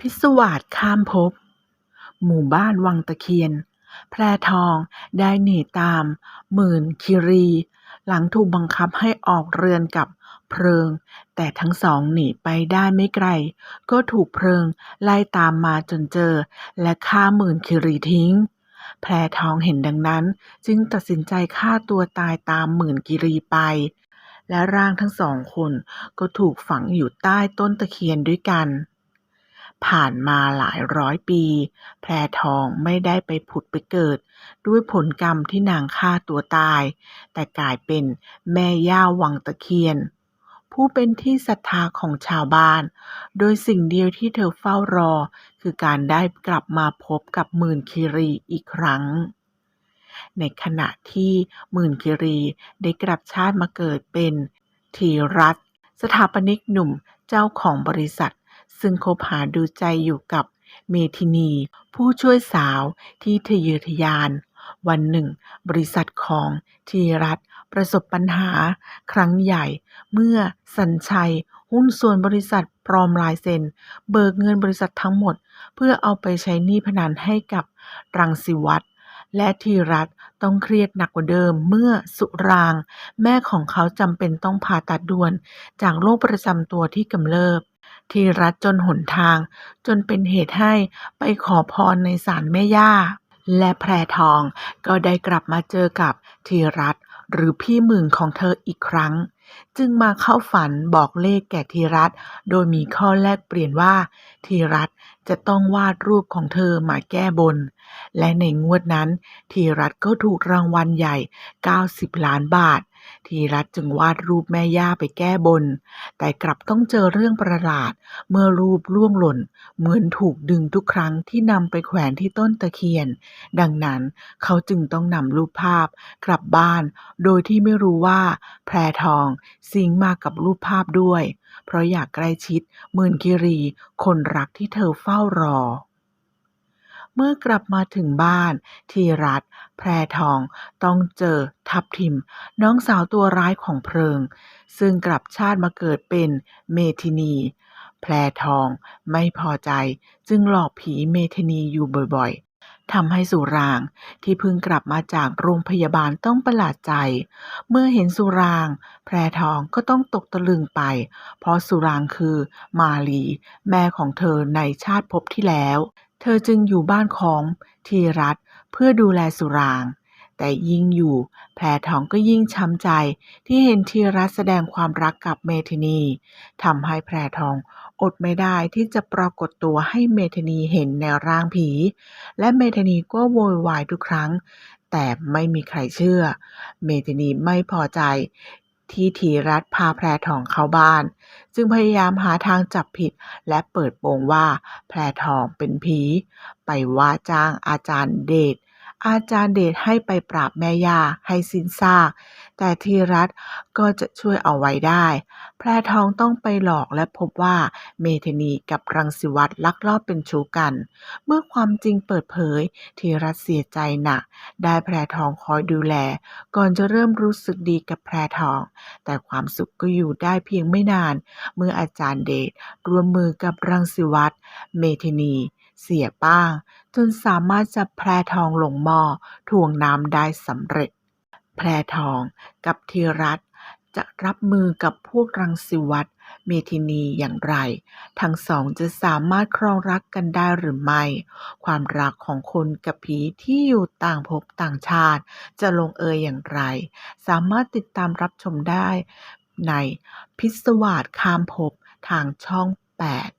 พิศวาสข้ามภพ หมู่บ้านวังตะเคียน แพรทองได้หนีตาม หมื่นคีรี หลังถูกบังคับให้ออกเรือนกับเพลิง แต่ทั้งสองหนีไปได้ไม่ไกล ก็ถูกเพลิงไล่ตามมาจนเจอ และฆ่าหมื่นคีรีทิ้ง แพรทองเห็นดังนั้น จึงตัดสินใจฆ่าตัวตายตามหมื่นกิรีไป และร่างทั้งสองคนก็ถูกฝังอยู่ใต้ต้นตะเคียนด้วยกัน ผ่านมาหลายร้อยปี แพรทองไม่ได้ไปผุดไปเกิด ด้วยผลกรรมที่นางฆ่าตัวตาย แต่กลายเป็นแม่ย่าวังตะเคียน ผู้เป็นที่ศรัทธาของชาวบ้าน โดยสิ่งเดียวที่เธอเฝ้ารอ คือการได้กลับมาพบกับหมื่นคีรีอีกครั้งในขณะที่หมื่นคีรีได้กลับชาติมาเกิดเป็นธีรัตสถาปนิกหนุ่มเจ้าของบริษัท ซึ่งคบหาดูใจอยู่กับเมธินี ผู้ช่วยสาวที่ทะเยอทะยาน วันหนึ่ง บริษัทของธีรัตประสบปัญหาครั้งใหญ่ เมื่อสัญชัยหุ้นส่วนบริษัทปลอมลายเซ็น เบิกเงินบริษัททั้งหมด เพื่อเอาไปใช้หนี้พนันให้กับรังสิวัฒน์และธีรัตต้องเครียดหนักกว่าเดิมเมื่อสุราง แม่ของเขาจำเป็นต้องผ่าตัดด่วน จากโรคประจำตัวที่กำเริบ ธีรัตจนหนทาง จนเป็นเหตุให้ไปขอพรในศาลแม่ย่า และแพรทองก็ได้กลับมาเจอกับธีรัตหรือพี่หมื่นของเธออีกครั้ง จึงมาเข้าฝันบอกเลขแก่ธีรัตโดยมีข้อแลกเปลี่ยนว่าธีรัตจะต้องวาดรูปของเธอมาแก้บน และในงวดนั้นธีรัตก็ถูกรางวัลใหญ่ 90 ล้านบาท ธีรัตน์จึงวาดรูปแม่ย่าไปแก้บน แต่กลับต้องเจอเรื่องประหลาด เมื่อรูปล่วงหล่น เหมือนถูกดึงทุกครั้งที่นำไปแขวนที่ต้นตะเคียน ดังนั้นเขาจึงต้องนำรูปภาพกลับบ้าน โดยที่ไม่รู้ว่า แพรทองสิงมากับรูปภาพด้วย เพราะอยากใกล้ชิดหมื่นคิรี คนรักที่เธอเฝ้ารอ เมื่อกลับมาถึงบ้าน ทีรัตแพรทอง ต้องเจอทับทิม น้องสาวตัวร้ายของเพลิง ซึ่งกลับชาติมาเกิดเป็นเมธินี แพรทองไม่พอใจจึงหลอกผีเมธินีอยู่บ่อยๆทำให้สุรางที่เพิ่งกลับมาจากโรงพยาบาลต้องประหลาดใจ เมื่อเห็นสุราง แพรทองก็ต้องตกตะลึงไป เพราะสุรางคือมาลี แม่ของเธอในชาติภพที่แล้ว เธอจึงอยู่บ้านของทีรัตน์เพื่อดูแลสุราง แต่ยิ่งอยู่แพรทองก็ยิ่งช้ำใจที่เห็นทีรัตน์แสดงความรักกับเมธินีทำให้แพรทองอดไม่ได้ที่จะปรากฏตัวให้เมธินีเห็นในร่างผี และเมธินีก็โวยวายทุกครั้ง แต่ไม่มีใครเชื่อ เมธินีไม่พอใจ ที่ธีรัตพาแพรทองเข้าบ้าน จึงพยายามหาทางจับผิดและเปิดโปงว่าแพรทองเป็นผี ไปว่าจ้างอาจารย์เดช อาจารย์เดชให้ไปปราบแม่ยาให้สิ้นซาก แต่ทีรัตก็จะช่วยเอาไว้ได้ แพรทองต้องไปหลอกและพบว่าเมธินีกับรังสิวัตรลักลอบเป็นชู้กัน เมื่อความจริงเปิดเผย ทีรัตเสียใจหนัก ได้แพรทองคอยดูแล ก่อนจะเริ่มรู้สึกดีกับแพรทอง แต่ความสุขก็อยู่ได้เพียงไม่นาน เมื่ออาจารย์เดชร่วมมือกับรังสิวัตรเมธินี เสียป้าง จนสามารถจับแพรทองลงหม้อถ่วงน้ำได้สำเร็จ แพรทองกับธีรัตจะรับมือกับพวกรังสิวัตรเมธินีอย่างไร ทั้งสองจะสามารถครองรักกันได้หรือไม่ ความรักของคนกับผีที่อยู่ต่างภพต่างชาติ จะลงเอยอย่างไร สามารถติดตามรับชมได้ในพิศวาสข้ามภพทางช่อง 8